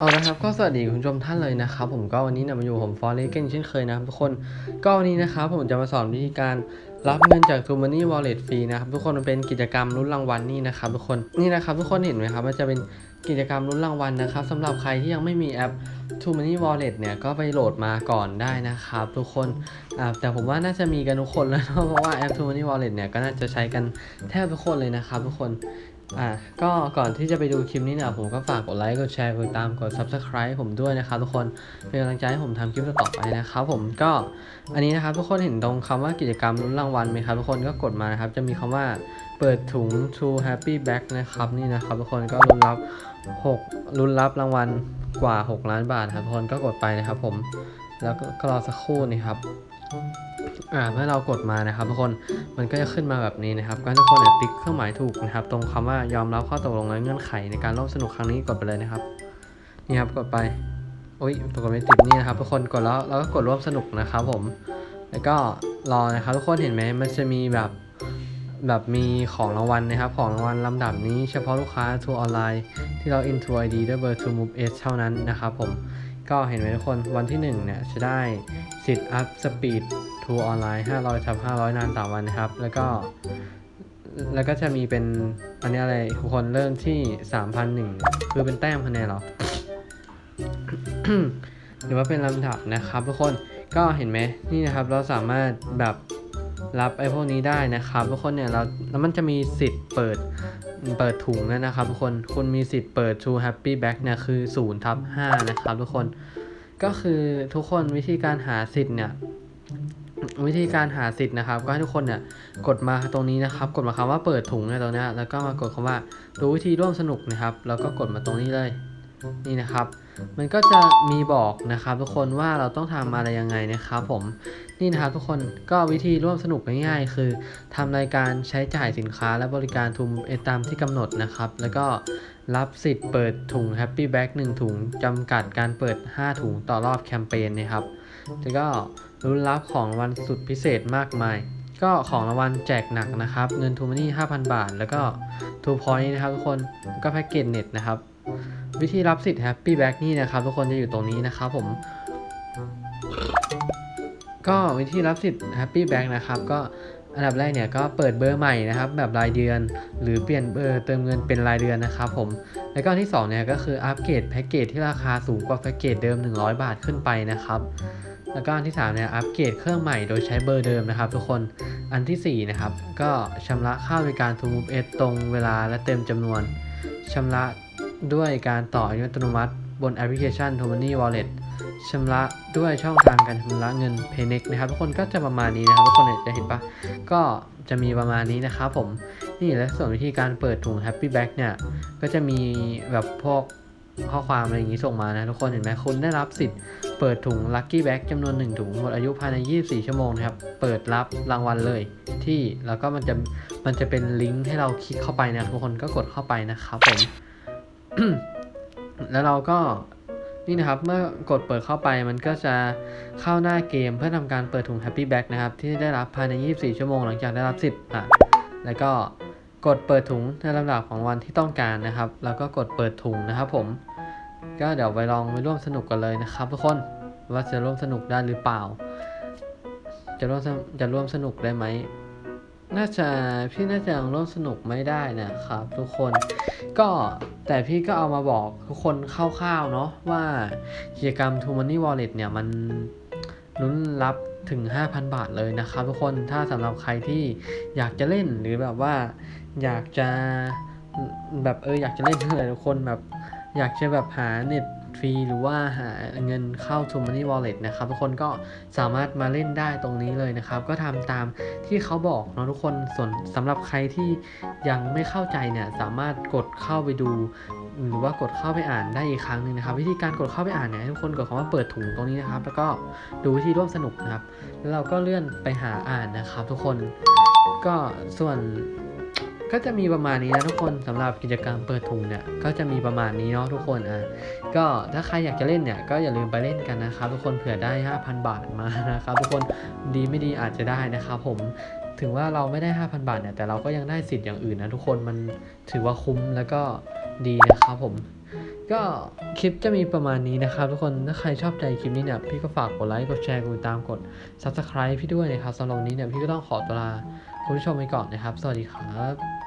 เอาละครับก็สวัสดีคุณผู้ชมท่านเลยนะครับผมก็วันนี้เนี่ยมาอยู่ผมฟอร์เรสเกนเช่นเคยนะครับทุกคนก็วันนี้นะครับผมจะมาสอนวิธีการรับเงินจาก t ูมันนี่วอลเล็ตฟรีนะครับทุกคนมันเป็นกิจกรรมลุ้นรางวัลนี่นะครับทุกคนนี่นะครับทุกคนเห็นไหมครับมันจะเป็นกิจกรรมลุ้นรางวัลนะครับสำหรับใครที่ยังไม่มีแอป t ูมันนี่วอลเล็ตเนี่ยก็ไปโหลดมาก่อนได้นะครับทุกคนอ่าแต่ผมว่าน่าจะมีกันทุกคนแล้วเนอะเพราะว่าแอป t ูมันนี่วอลเล็ตเนี่ยก็น่าจะใช้กันแทบทุกคนเลยนะครับทุกคน อะก็ก่อนที่จะไปดูคลิปนี้เนี่ยผมก็ฝากกดไลค์กดแชร์กดติดตามกด subscribe ผมด้วยนะครับทุกคนเป็นกำลังใจให้ผมทำคลิปต่อไปนะครับผมก็อันนี้นะครับทุกคนเห็นตรงคำว่ากิจกรรมลุ้นรางวัลไหมครับทุกคนก็กดมานะครับจะมีคำว่าเปิดถุง True Happy Bag นะครับนี่นะครับทุกคนก็ลุ้นรับ6ลุ้นรับรางวัลกว่า 6 ล้านบาทครับทุกคนก็กดไปนะครับผมแล้วก็รอสักครู่นี่ครับ อ่าเมื่อเรากดมานะครับทุกคนมันก็จะขึ้นมาแบบนี้นะครับก็ทุกคนเนี่ยติ๊กเครื่องหมายถูกนะครับ ตรงคำว่ายอมรับข้อตกลงและเงื่อนไขในการร่วมสนุกครั้งนี้กดไปเลยนะครับนี่ครับกดไปโอ้ยปรากฏไม่ติดนี่นะครับทุกคนกดแล้วเราก็กดร่วมสนุกนะครับผม แล้วก็รอนะครับทุกคนเห็นไหมมันจะมีแบบแบบมีของรางวัลนะครับ ของรางวัลลำดับนี้เฉพาะลูกค้าทัวร์ออนไลน์ที่เรา into ID ด้วยเบอร์ to move s เท่านั้นนะครับผม ก็เห็นไหมทุกคนวันที่ 1 เนี่ย จะได้สิทธิ์ up speed ทัวร์ออนไลน์500ทับ500 นานต่อวันนะครับ แล้วก็ แล้วก็จะมีเป็น อันนี้อะไรทุกคนเริ่มที่ 3,001 คือเป็นแต้มคะแนนเหรอ หรือว่าเป็นลำดับนะครับทุกคนก็เห็นไหมนี่นะครับเราสามารถแบบรับไอ้พวกนี้ได้นะครับทุกคนเนี่ยเราแล้วมันจะมีสิทธิ์เปิด เปิดถุงด้วนะครับทุกคนคุณมีสิทธิ์เปิด True Happy Bag เนี่ยคือ0ทับ5นะครับทุกคนก็คือทุกคนวิธีการหาสิทธิ์เนี่ยวิธีการหาสิทธิ์นะครับ ก็ให้ทุกคนเนี่ยกดมาตรงนี้นะครับ กดมาคำว่าเปิดถุงเนี่ยตรงนี้แล้วก็มากดคำว่าดูวิธีร่วมสนุกนะครับ แล้วก็กดมาตรงนี้เลย นี่นะครับ มันก็จะมีบอกนะครับ ทุกคนว่าเราต้องทำอะไรยังไงนะครับผม นี่นะครับทุกคนก็วิธีร่วมสนุกง่ายๆ คือทำรายการใช้จ่ายสินค้าและบริการทุมเอตามที่กำหนดนะครับ แล้วก็รับสิทธิ์เปิดถุง Happy Bag 1ถุงจำกัดการเปิด 5 ถุงต่อรอบแคมเปญนะครับ แล้วก็รุ้นรับของวัลสุดพิเศษมากมาย ก็ของรางวัลแจกหนักนะครับ เงินทูมานี่ 5,000 บาท แล้วก็ทูพอยต์นะครับทุกคนก็แพ็กเกจเน็ตนะครับ วิธีรับสิทธิ์ Happy Bag นี่นะครับทุกคนจะอยู่ตรงนี้นะครับผม ก็วิธีรับสิทธิ์ Happy Bag นะครับก็อันดับแรกเนี่ยก็เปิดเบอร์ใหม่นะครับแบบรายเดือน หรือเปลี่ยนเบอร์เติมเงินเป็นรายเดือนนะครับผมแล้วก็อันที่สองเนี่ยก็คืออัปเกรดแพ็กเกจที่ราคาสูงกว่าแพ็กเกจเดิม 100 บาทขึ้นไปนะครับแล้วก็อันที่3เนี่ยอัปเกรดเครื่องใหม่โดยใช้เบอร์เดิมนะครับทุกคนอันทีสี่4นะครับก็ชำระค่าบริการ t ูมูฟเอตรงเวลาและเต็มจำนวนชำระ ด้วยการต่ออัตโนมัติ บนแอปพลิเคชัน t o m o n y Wallet ชำระด้วยช่องทางการชำระเงิน Paynex นะครับทุกคนก็จะประมาณนี้นะครับทุกคนเนี่ยจะเห็นปะก็จะมีประมาณนี้นะครับผมนี่และส่วนวิธีการเปิดถุง Happy Bag เนี่ย ก็จะมีแบบพวกข้อความอะไรอย่างนี้ส่งมานะทุกคนเห็นไหมคุณได้รับสิทธิ์เปิดถุง Lucky Bag จำนวน 1 ถุงหมดอายุภายใน 24 ชั่วโมงนะครับ เปิดรับรางวัลเลยที่แล้วก็มันจะมันจะเป็นลิงก์ให้เราคลิกเข้าไปนะทุกคนก็กดเข้าไปนะครับผม แล้วเราก็นี่นะครับเมื่อกดเปิดเข้าไปมันก็จะเข้าหน้าเกมเพื่อทำการเปิดถุง Happy Bag นะครับ ที่ได้รับภายใน 24 ชั่วโมงหลังจากได้รับสิทธิ์อะแล้วก็กดเปิดถุงในลำดับของวันที่ต้องการนะครับ แล้วก็กดเปิดถุงนะครับผมก็เดี๋ยวไปลองไปร่วมสนุกกันเลยนะครับ ทุกคนว่าจะร่วมสนุกได้หรือเปล่า จะร่วมจะร่วมสนุกได้ไหมน่าจะพี่น่าจะยังร่วมสนุกไม่ได้นะครับ ทุกคนก็ แต่พี่ก็เอามาบอกทุกคนคร่าวๆเนาะว่ากิจกรรม t o Money Wallet เนี่ยมันลุ้นรับถึง 5,000 บาทเลยนะครับทุกคนถ้าสำหรับใครที่อยากจะเล่นหรือแบบว่าอยากจะแบบเอออยากจะเล่นเลยทุกคนแบบอยากจะแบบหาเน็ต ฟรีหรือว่าหาเงินเข้า t o Money Wallet นะครับ ทุกคนก็สามารถมาเล่นได้ตรงนี้เลยนะครับ ก็ทำตามที่เขาบอกเนาะทุกคนส่วนสำหรับใครที่ยังไม่เข้าใจเนี่ยสามารถกดเข้าไปดูหรือว่ากดเข้าไปอ่านได้อีกครั้งหนึ่งนะครับ วิธีการกดเข้าไปอ่านเนี่ยทุกคนกดคำว่าเปิดถุงตรงนี้นะครับ แล้วก็ดูวิธีร่วมสนุกนะครับ แล้วเราก็เลื่อนไปหาอ่านนะครับ ทุกคนก็ส่วน ก็จะมีประมาณนี้นะทุกคนสำหรับกิจกรรมเปิดถุงเนี่ยก็จะมีประมาณนี้เนาะทุกคนอะก็ถ้าใครอยากจะเล่นเนี่ยก็อย่าลืมไปเล่นกันนะครับทุกคนเผื่อได้ 5,000 บาทมานะครับทุกคนดีไม่ดีอาจจะได้นะครับผมถึงว่าเราไม่ได้ 5,000 บาทเนี่ยแต่เราก็ยังได้สิทธิ์อย่างอื่นนะทุกคนมันถือว่าคุ้มแล้วก็ดีนะครับผมก็คลิปจะมีประมาณนี้นะครับ ทุกคนถ้าใครชอบใจคลิปนี้เนี่ยพี่ก็ฝากกดไลค์กดแชร์กดตามกด subscribe พี่ด้วยนะครับสำหรับนนี้เนี่ยพี่ก็ต้องขอตัวลา คุณผู้ชมไปก่อนนะครับ สวัสดีครับ